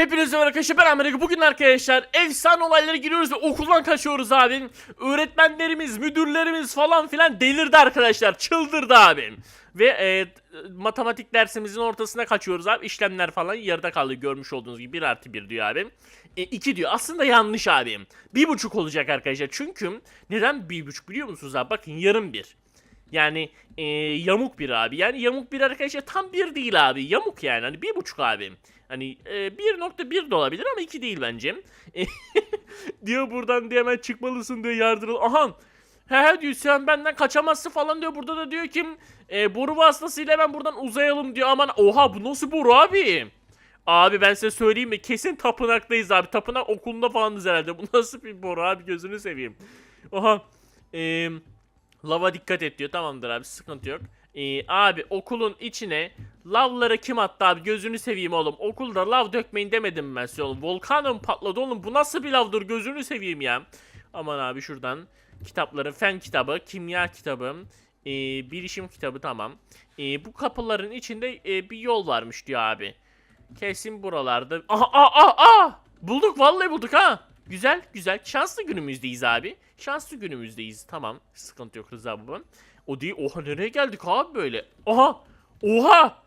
Hepinize merhaba arkadaşlar ben Amerika. Bugün arkadaşlar efsane olaylara giriyoruz ve okuldan kaçıyoruz abi. Öğretmenlerimiz, müdürlerimiz falan filan delirdi arkadaşlar. Çıldırdı abi. Ve e, matematik dersimizin ortasına kaçıyoruz abi. İşlemler falan yarıda kaldı görmüş olduğunuz gibi 1 artı 1 diyor abi. 2 diyor. Aslında yanlış abi. Bir buçuk olacak arkadaşlar. Çünkü neden bir buçuk biliyor musunuz abi? Bakın yarım bir. Yani e, yamuk bir abi. Yani yamuk bir arkadaşlar tam bir değil abi. Yamuk yani. Hani bir buçuk abi. Hani e, 1.1 de olabilir ama 2 değil bence. diyor buradan diye hemen çıkmalısın diyor yardırıl. Aha. He he diyor sen benden kaçamazsın falan diyor. Burada da diyor ki e, boru vasıtasıyla hemen buradan uzayalım diyor. Aman oha bu nasıl boru abi? Abi ben size söyleyeyim mi? Kesin tapınaktayız abi. Tapınak okulunda falanız herhalde. Bu nasıl bir boru abi gözünü seveyim. Oha. Eee... Lava dikkat et diyor. Tamamdır abi sıkıntı yok. Ee, abi okulun içine lavları kim attı abi gözünü seveyim oğlum. Okulda lav dökmeyin demedim ben size oğlum. Volkanım patladı oğlum. Bu nasıl bir lavdır gözünü seveyim ya. Aman abi şuradan kitapları fen kitabı, kimya kitabı, ee, bilişim kitabı tamam. Ee, bu kapıların içinde ee, bir yol varmış diyor abi. Kesin buralarda. Aha aa aa aa! Bulduk vallahi bulduk ha. Güzel güzel. Şanslı günümüzdeyiz abi. Şanslı günümüzdeyiz. Tamam. Sıkıntı yok Rıza baba. O değil. Oha nereye geldik abi böyle? Oha! Oha!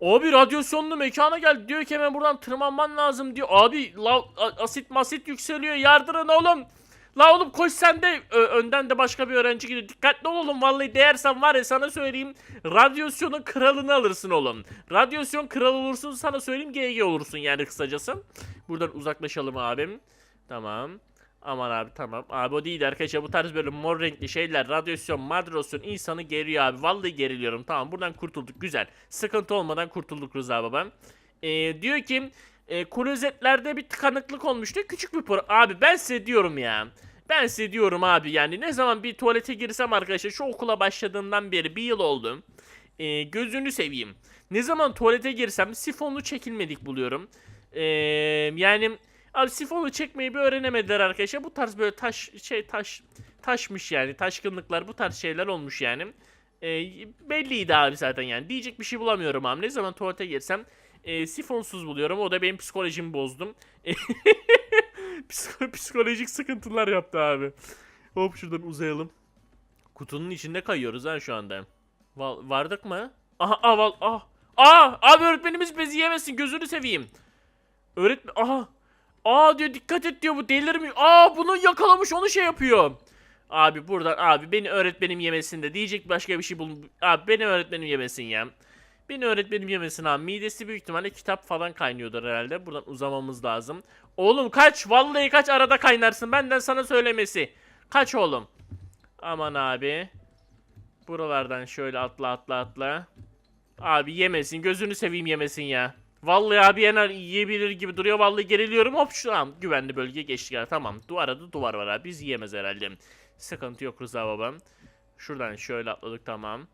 Abi radyasyonlu mekana geldi. Diyor ki hemen buradan tırmanman lazım diyor. Abi lav, a- asit masit yükseliyor. Yardırın oğlum. La oğlum koş sen de Ö- önden de başka bir öğrenci gidiyor. Dikkatli ol oğlum vallahi değersen var ya sana söyleyeyim. Radyasyonun kralını alırsın oğlum. Radyasyon kral olursun sana söyleyeyim GG olursun yani kısacası. Buradan uzaklaşalım abim. Tamam. Aman abi tamam. Abi o değil arkadaşlar bu tarz böyle mor renkli şeyler radyasyon madrasyon insanı geriyor abi. Vallahi geriliyorum. Tamam buradan kurtulduk güzel. Sıkıntı olmadan kurtulduk Rıza babam. Ee, diyor ki e, klozetlerde bir tıkanıklık olmuştu. Küçük bir pro... Abi ben size diyorum ya. Ben size diyorum abi yani ne zaman bir tuvalete girsem arkadaşlar şu okula başladığımdan beri bir yıl oldu. Ee, gözünü seveyim. Ne zaman tuvalete girsem sifonlu çekilmedik buluyorum. Ee, yani abi sifonu çekmeyi bir öğrenemediler arkadaşlar. Bu tarz böyle taş şey taş taşmış yani taşkınlıklar bu tarz şeyler olmuş yani. Ee, belliydi abi zaten yani. Diyecek bir şey bulamıyorum abi. Ne zaman tuvalete girsem e, sifonsuz buluyorum. O da benim psikolojimi bozdum. Psiko- psikolojik sıkıntılar yaptı abi. Hop şuradan uzayalım. Kutunun içinde kayıyoruz ha şu anda. Val- vardık mı? Aha ah val ah. Aa abi öğretmenimiz bizi yemesin gözünü seveyim. Öğretmen aha. Aa diyor dikkat et diyor bu delirmiyor. Aa bunu yakalamış onu şey yapıyor. Abi buradan abi beni öğretmenim yemesin de diyecek başka bir şey bul. Abi beni öğretmenim yemesin ya. Beni öğretmenim yemesin abi. Midesi büyük ihtimalle kitap falan kaynıyordur herhalde. Buradan uzamamız lazım. Oğlum kaç. Vallahi kaç arada kaynarsın. Benden sana söylemesi. Kaç oğlum. Aman abi. Buralardan şöyle atla atla atla. Abi yemesin. Gözünü seveyim yemesin ya. Vallahi abi yener yiyebilir gibi duruyor. Vallahi geriliyorum. Hop şu an güvenli bölgeye geçtik. Tamam. Duvara da duvar var abi. Biz yiyemez herhalde. Sıkıntı yok Rıza babam. Şuradan şöyle atladık tamam.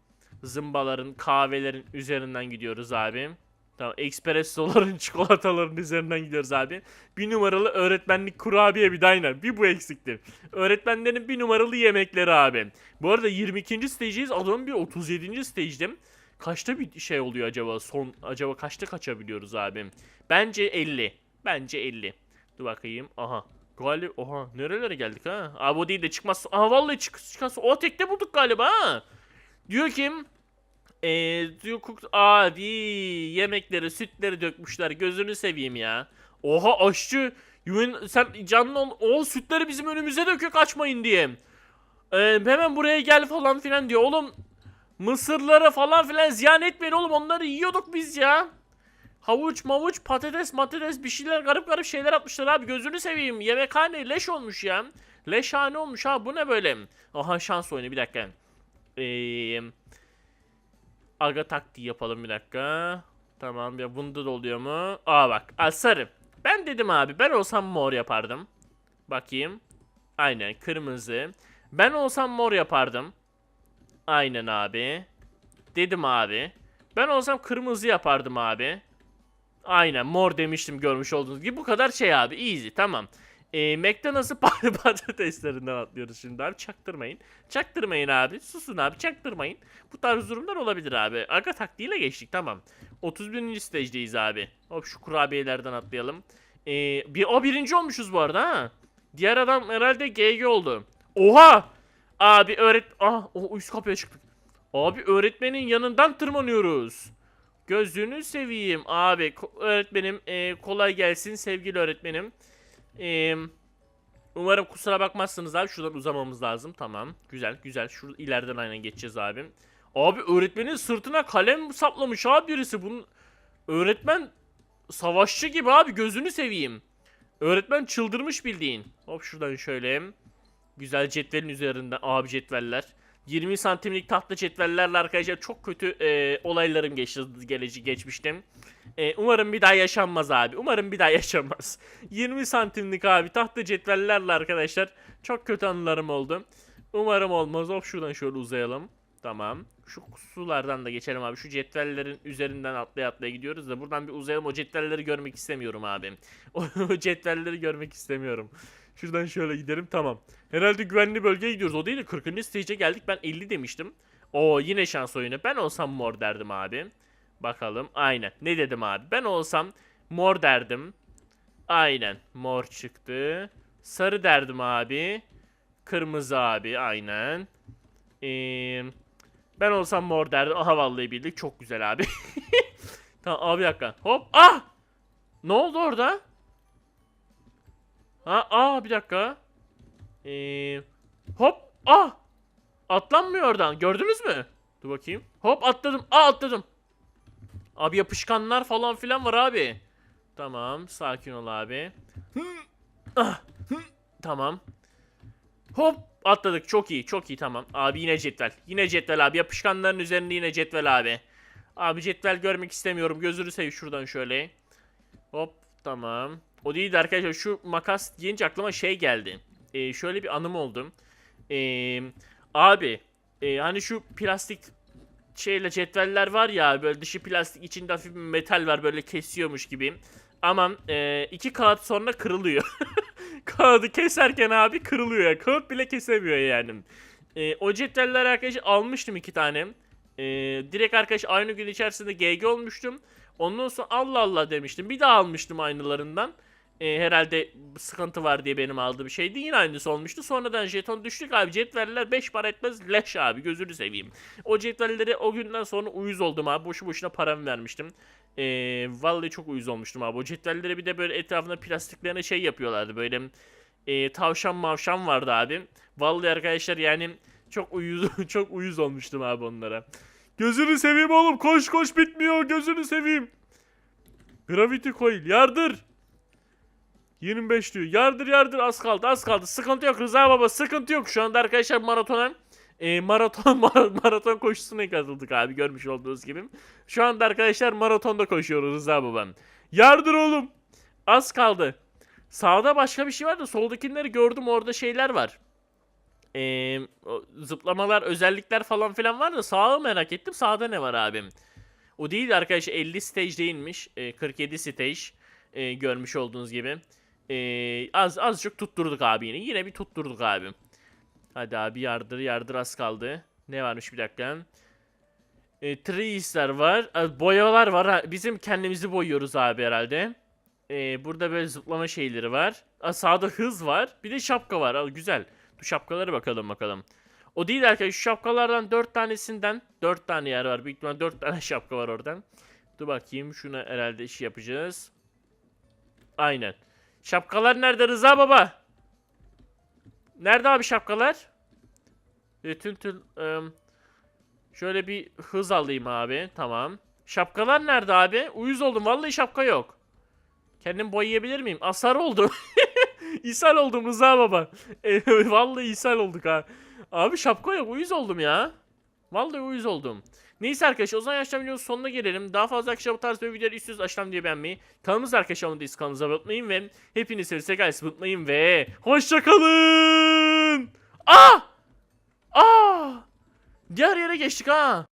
Zımbaların, kahvelerin üzerinden gidiyoruz abi. Tamam, espressoların, çikolataların üzerinden gidiyoruz abi. Bir numaralı öğretmenlik kurabiye bir aynen. Bir bu eksikti. Öğretmenlerin bir numaralı yemekleri abi. Bu arada 22. stage'deyiz. Adamın bir 37. stage'dim. Kaçta bir şey oluyor acaba? Son acaba kaçta kaçabiliyoruz abi? Bence 50. Bence 50. Dur bakayım. Aha. Galiba oha nerelere geldik ha? Abi o değil de çıkmaz. Aha vallahi çık çıkmaz. O tekte bulduk galiba ha. Diyor ki eee diyor cook adi yemekleri sütleri dökmüşler gözünü seveyim ya. Oha aşçı Yuen, sen canlı ol, o sütleri bizim önümüze döküyor kaçmayın diye. Eee, hemen buraya gel falan filan diyor. Oğlum mısırları falan filan ziyan etmeyin oğlum onları yiyorduk biz ya. Havuç mavuç patates matates bir şeyler garip garip şeyler atmışlar abi gözünü seveyim. Yemekhane leş olmuş ya. Leşhane olmuş ha bu ne böyle. Aha şans oyunu bir dakika. Eee aga taktiği yapalım bir dakika. Tamam ya bunda da oluyor mu? Aa bak aa, sarı. Ben dedim abi ben olsam mor yapardım. Bakayım. Aynen kırmızı. Ben olsam mor yapardım. Aynen abi. Dedim abi. Ben olsam kırmızı yapardım abi. Aynen mor demiştim görmüş olduğunuz gibi. Bu kadar şey abi easy tamam. E, McDonald's'ı pat- patateslerinden atlıyoruz şimdi abi. Çaktırmayın. Çaktırmayın abi. Susun abi çaktırmayın. Bu tarz durumlar olabilir abi. Aga taktiğiyle geçtik tamam. 31. stage'deyiz abi. Hop şu kurabiyelerden atlayalım. E, bir, o birinci olmuşuz bu arada ha. Diğer adam herhalde GG oldu. Oha! Abi öğret... Ah o üst kapıya çıktık. Abi öğretmenin yanından tırmanıyoruz. Gözünü seveyim abi. Öğretmenim e, kolay gelsin sevgili öğretmenim. E, umarım kusura bakmazsınız abi. Şuradan uzamamız lazım. Tamam. Güzel güzel. Şu ileriden aynen geçeceğiz abi. Abi öğretmenin sırtına kalem saplamış abi birisi. Bunun öğretmen savaşçı gibi abi gözünü seveyim. Öğretmen çıldırmış bildiğin. Hop şuradan şöyle. Güzel cetvelin üzerinden abi cetveller. 20 santimlik tahta cetvellerle arkadaşlar çok kötü e, olaylarım geçti geleci geçmiştim. E, umarım bir daha yaşanmaz abi. Umarım bir daha yaşanmaz. 20 santimlik abi tahta cetvellerle arkadaşlar çok kötü anılarım oldu. Umarım olmaz. Hop şuradan şöyle uzayalım. Tamam. Şu sulardan da geçelim abi. Şu cetvellerin üzerinden atlaya atlaya gidiyoruz da buradan bir uzayalım. O cetvelleri görmek istemiyorum abi. O, cetvelleri görmek istemiyorum. Şuradan şöyle gidelim tamam. Herhalde güvenli bölgeye gidiyoruz. O değil de 40. stage'e geldik. Ben 50 demiştim. O yine şans oyunu. Ben olsam mor derdim abi. Bakalım. Aynen. Ne dedim abi? Ben olsam mor derdim. Aynen. Mor çıktı. Sarı derdim abi. Kırmızı abi. Aynen. Ee, ben olsam mor derdim. Aha vallahi bildik. Çok güzel abi. tamam abi dakika. Hop. Ah! Ne oldu orada? Ha, aa bir dakika. Ee, hop. Ah! Atlanmıyor oradan. Gördünüz mü? Dur bakayım. Hop atladım. Aa atladım. Abi yapışkanlar falan filan var abi. Tamam. Sakin ol abi. Ah, tamam. Hop atladık. Çok iyi. Çok iyi tamam. Abi yine cetvel. Yine cetvel abi. Yapışkanların üzerinde yine cetvel abi. Abi cetvel görmek istemiyorum. Gözünü seveyim şuradan şöyle. Hop tamam. O değil de arkadaşlar şu makas deyince aklıma şey geldi. Ee, şöyle bir anım oldu. Ee, abi e, hani şu plastik şeyle cetveller var ya böyle dışı plastik içinde hafif bir metal var böyle kesiyormuş gibi. Aman e, iki kağıt sonra kırılıyor. Kağıdı keserken abi kırılıyor. Kağıt bile kesemiyor yani. E, o cetveller arkadaşlar almıştım iki tane. E, direkt arkadaş aynı gün içerisinde GG olmuştum. Ondan sonra Allah Allah demiştim. Bir daha almıştım aynılarından. E, herhalde sıkıntı var diye benim aldığım şeydi. Yine aynısı olmuştu. Sonradan jeton düştük abi. Cetveller 5 para etmez leş abi. Gözünü seveyim. O cetvelleri o günden sonra uyuz oldum abi. Boşu boşuna paramı vermiştim. E, vallahi çok uyuz olmuştum abi. O cetvelleri bir de böyle etrafına plastiklerine şey yapıyorlardı. Böyle e, tavşan mavşan vardı abi. Vallahi arkadaşlar yani çok uyuz çok uyuz olmuştum abi onlara. Gözünü seveyim oğlum. Koş koş bitmiyor. Gözünü seveyim. Gravity coil yardır. 25 diyor. Yardır yardır az kaldı az kaldı. Sıkıntı yok Rıza baba sıkıntı yok. Şu anda arkadaşlar maratona e, maraton mar- maraton koşusuna katıldık abi görmüş olduğunuz gibi. Şu anda arkadaşlar maratonda koşuyoruz Rıza babam. Yardır oğlum. Az kaldı. Sağda başka bir şey var da soldakileri gördüm orada şeyler var. Ee, zıplamalar, özellikler falan filan var da sağı merak ettim. Sağda ne var abim? O değil de arkadaşlar 50 stage değilmiş. Ee, 47 stage ee, görmüş olduğunuz gibi. Ee, az azıcık tutturduk abi yine. Yine bir tutturduk abi. Hadi abi yardır yardır az kaldı. Ne varmış bir dakika. E, trees'ler var. E, boyalar var. Ha, Bizim kendimizi boyuyoruz abi herhalde. E, burada böyle zıplama şeyleri var. Aa, sağda hız var. Bir de şapka var. Aa, güzel. Bu şapkaları bakalım bakalım. O değil arkadaşlar şu şapkalardan 4 tanesinden 4 tane yer var. Büyük ihtimalle 4 tane şapka var oradan. Dur bakayım şuna herhalde iş yapacağız. Aynen. Şapkalar nerede Rıza baba? Nerede abi şapkalar? Bütün tül, ım, şöyle bir hız alayım abi. Tamam. Şapkalar nerede abi? Uyuz oldum. Vallahi şapka yok. Kendim boyayabilir miyim? Asar oldum. ishal oldum Rıza baba. E, Vallahi ishal olduk ha. Abi şapka yok. Uyuz oldum ya. Vallahi uyuz oldum. Neyse arkadaşlar o zaman yaşam videonun sonuna gelelim. Daha fazla arkadaşlar bu tarz videoları istiyorsanız aşağıdan diye beğenmeyi. Kanalımız arkadaşlar onu değilse kanalımıza abone olmayı ve hepiniz sevse guys unutmayın ve hoşçakalın. Ah! Ah! Diğer yere geçtik ha.